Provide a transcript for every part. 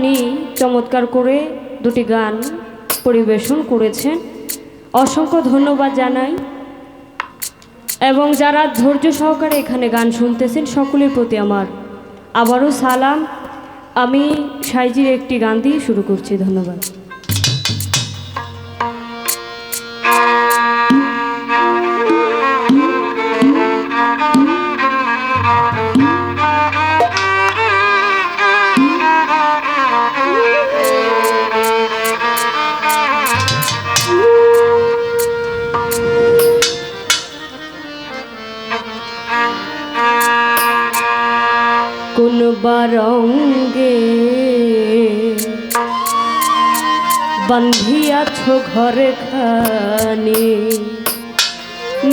তিনি চমৎকার করে দুটি গান পরিবেশন করেছেন। অসংখ্য ধন্যবাদ জানাই। এবং যারা ধৈর্য সহকারে এখানে গান শুনতেছেন, সকলের প্রতি আমার আবারও সালাম। আমি সাইজির একটি গান দিয়ে শুরু করছি। ধন্যবাদ। কোন বারঙ্গে বান্ধিয়াছ ঘরে খানি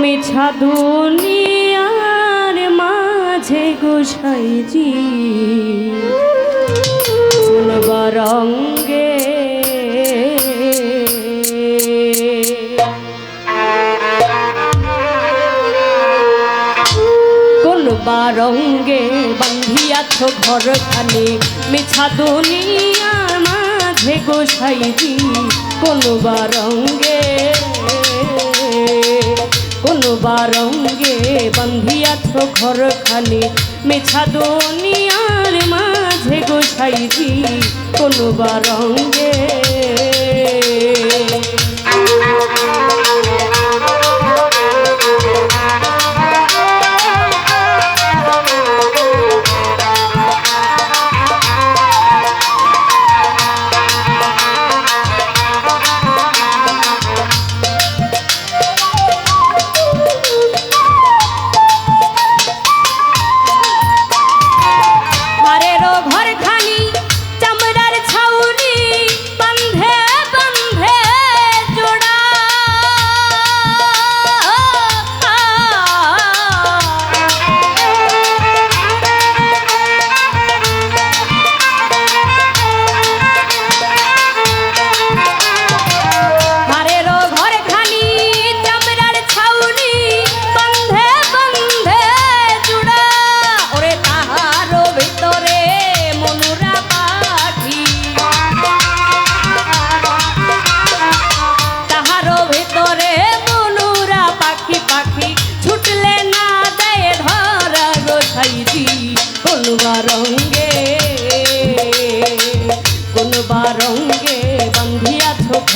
মিছা দুনিয়ার মাঝে গোসাইজি কোন বারঙ্গে বারঙ্গে বান্ধিয়াছ ঘর খানে মিছা দুনিয়ার মাঝে গোসাইজি কোন বারঙ্গে কোন বারঙ্গে বান্ধিয়াছ ঘর খানে মিছা দুনিয়ার মাঝে গোসাইজি কোন বারঙ্গে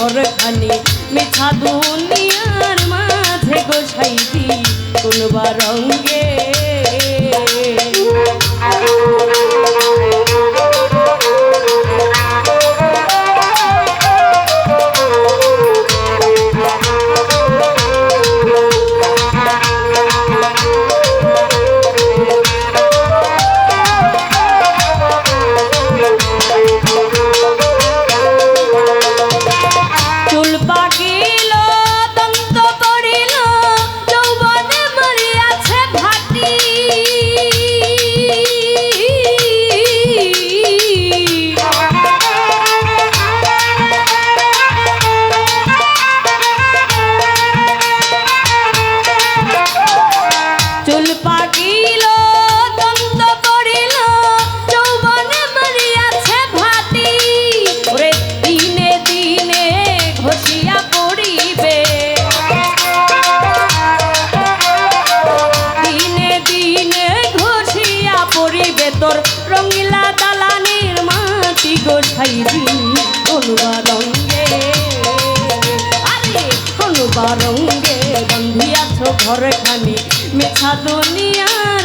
ঘরখানি মিঠা দুনিয়ার মাঝে গোসাইজি কোন রঙ্গে তোর রঙিলা দালানের মাটি গোসাইবি অনুবা রঙ্গে আরে অনুবা রঙ্গে বন্ধিয়াছ ঘরখানি মিছা দুনিয়ার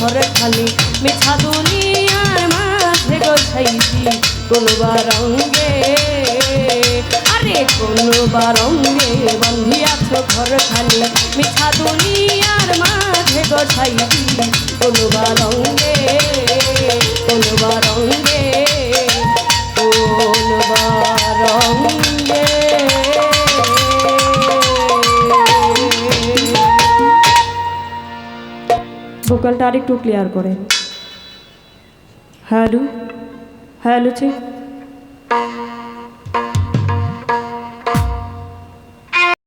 ঘরে খালি, মিঠা দুনিয়ার মাঝে গোছাইছি কোনোবা রঙ্গে আরে কোনবার রঙ্গে বান্ধিয়াছ ঘর খালি, মিঠা দুনিয়ার মাঝে গোছাইছি কোনোবা রঙ্গে ভোকালটা আরেকটু ক্লিয়ার করে। হ্যালো? Hello check